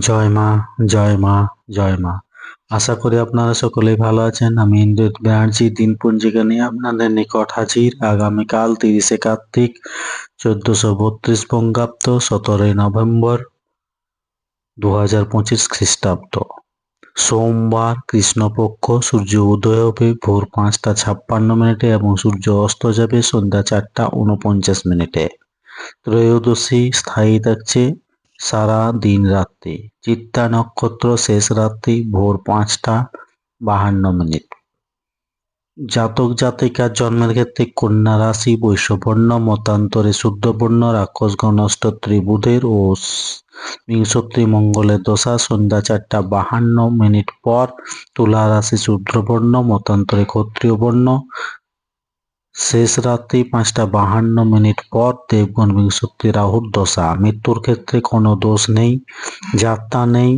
জয় মা জয় মা জয় মা। আশা করি আপনারা সকলেই ভালো আছেন। আমি ইন্দ্রিত ব্যানার্জি, দিন পঞ্জিকা নিয়ে আপনাদের নিকট হাজির। আগামীকাল তিরিশে কার্তিক, চোদ্দশো বত্রিশ বঙ্গাব্দ, সতেরোই নভেম্বর দু হাজার পঁচিশ খ্রিস্টাব্দ। সোমবার কৃষ্ণপক্ষ, সূর্য উদয় হবে ভোর পাঁচটা ছাপ্পান্ন মিনিটে এবং সূর্য অস্ত যাবে সন্ধ্যা চারটা উনপঞ্চাশ মিনিটে। ত্রয়োদশী স্থায়ী থাকছে। সারা দিন রাত্রি। চিত্তা নক্ষত্র শেষ রাত্রি ভোর পাঁচটা বাহান্ন মিনিট। জাতক জাতিকার জন্মের ক্ষেত্রে কন্যা রাশি বৈশ্যবর্ণ মতান্তরে শুদ্ধবর্ণ রাক্ষসগণ অষ্টত্রী বুধের ও বিংশত্রী মঙ্গলের দশা, সন্ধ্যা চারটা বাহান্ন মিনিট পর তুলা রাশি শূদ্রবর্ণ মতান্তরে ক্ষত্রিয় বর্ণ শেষ রাত্রি পাঁচটা বাহান্ন মিনিট পর দেবগণ বিংশত্রী রাহুর দশা। মৃত্যুর ক্ষেত্রে কোনো দোষ নেই, যাত্রা নেই।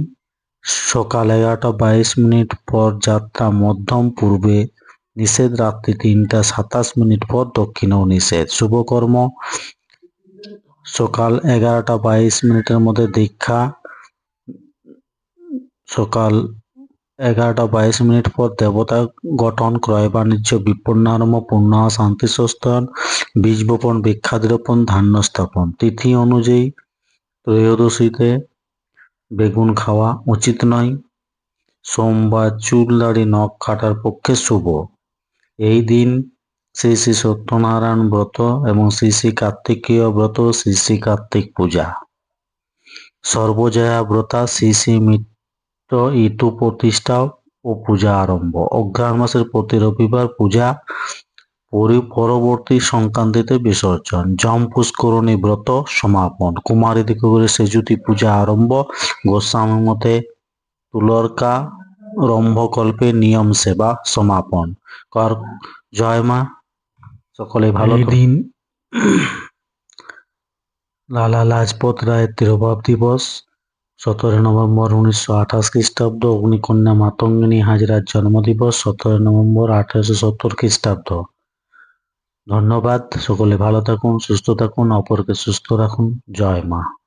সকাল এগারোটা বাইশ মিনিট পর যাত্রা মধ্যম পূর্বে, নিষেধ রাত্রি তিনটা সাতাশ মিনিট পর দক্ষিণেও নিষেধ। শুভকর্ম। সকাল এগারোটা বাইশ মিনিটের মধ্যে দীক্ষা। সকাল এগারোটা বাইশ মিনিট পর দেবতা গঠন, ক্রয় বাণিজ্য, বিপন্নারম্ভ, পূর্ণ, শান্তি সস্থান বীজ বপন বৃক্ষাদ্রোপণ, ধান্য স্থাপন। তিথি অনুযায়ী ত্রয়োদশীতে বেগুন খাওয়া উচিত নয়। সোমবার চুল দাড়ি নখ কাটার পক্ষে শুভ। এই দিন শ্রী শ্রী সত্যনারায়ণ ব্রত এবং শ্রী শ্রী কার্তিকীয় ব্রত, শ্রী শ্রী কার্তিক পূজা। সর্বজয়া ব্রতা, শ্রী শ্রী ঋতু প্রতিষ্ঠা ও পূজা আরম্ভ অগ্রহায়ণ মাসের প্রতি রবিবার পূজা পরি- পরবর্তী সংক্রান্তিতে বিসর্জন জম পুষ্করণী ব্রত সমাপন। কুমারী দিকে সেজুতি পূজা আরম্ভ গোস্বামী মতে তুলরকা রম্ভকল্পে নিয়ম সেবা সমাপন। কর জয় মা। সকলে ভালো দিন লালা লাজপত রায়ের তিরোভাব দিবস সতেরো নভেম্বর উনিশশো আঠাশ খ্রিস্টাব্দ, অগ্নিকন্যা মাতঙ্গিনী হাজরার জন্মদিবস, সতেরো নভেম্বর আঠারোশো সত্তর খ্রিস্টাব্দ। ধন্যবাদ, সকলে ভালো থাকুন, সুস্থ থাকুন, অপরকে সুস্থ রাখুন। জয় মা।